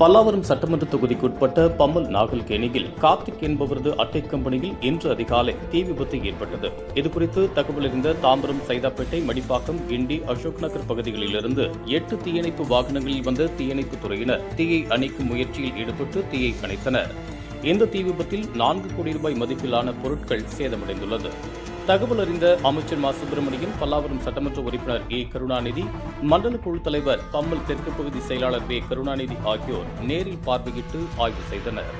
பல்லாவரம் சட்டமன்ற தொகுதிக்குட்பட்ட பம்மல் நாகல்கேணியில் கார்த்திக் என்பவரது அட்டை கம்பெனியில் இன்று அதிகாலை தீ விபத்து ஏற்பட்டது. இதுகுறித்து தகவல் அறிந்த தாம்பரம் சைதாப்பேட்டை மடிப்பாக்கம் கிண்டி அசோக் நகர் பகுதிகளிலிருந்து எட்டு தீயணைப்பு வாகனங்களில் வந்த தீயணைப்புத் துறையினர் தீயை அணைக்கும் முயற்சியில் ஈடுபட்டு தீயை அணைத்தனர். இந்த தீ விபத்தில் நான்கு கோடி ரூபாய் மதிப்பிலான பொருட்கள் சேதமடைந்துள்ளது. தகவல் அறிந்த அமைச்சர் மா. சுப்பிரமணியன் பல்லாவரம் சட்டமன்ற உறுப்பினர் ஏ. கருணாநிதி மண்டல குழு தலைவர் பம்மல் தெற்கு பகுதி செயலாளர் வே. கருணாநிதி ஆகியோர் நேரில் பார்வையிட்டு ஆய்வு செய்தனர்.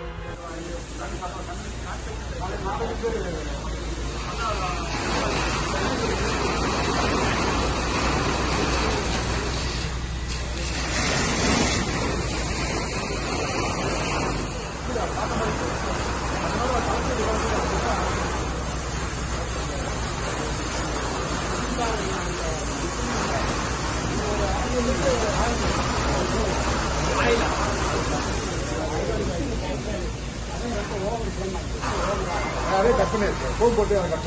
அதே கட் பண்ணிருக்கு ஃபோன் போட்டு அதை கட்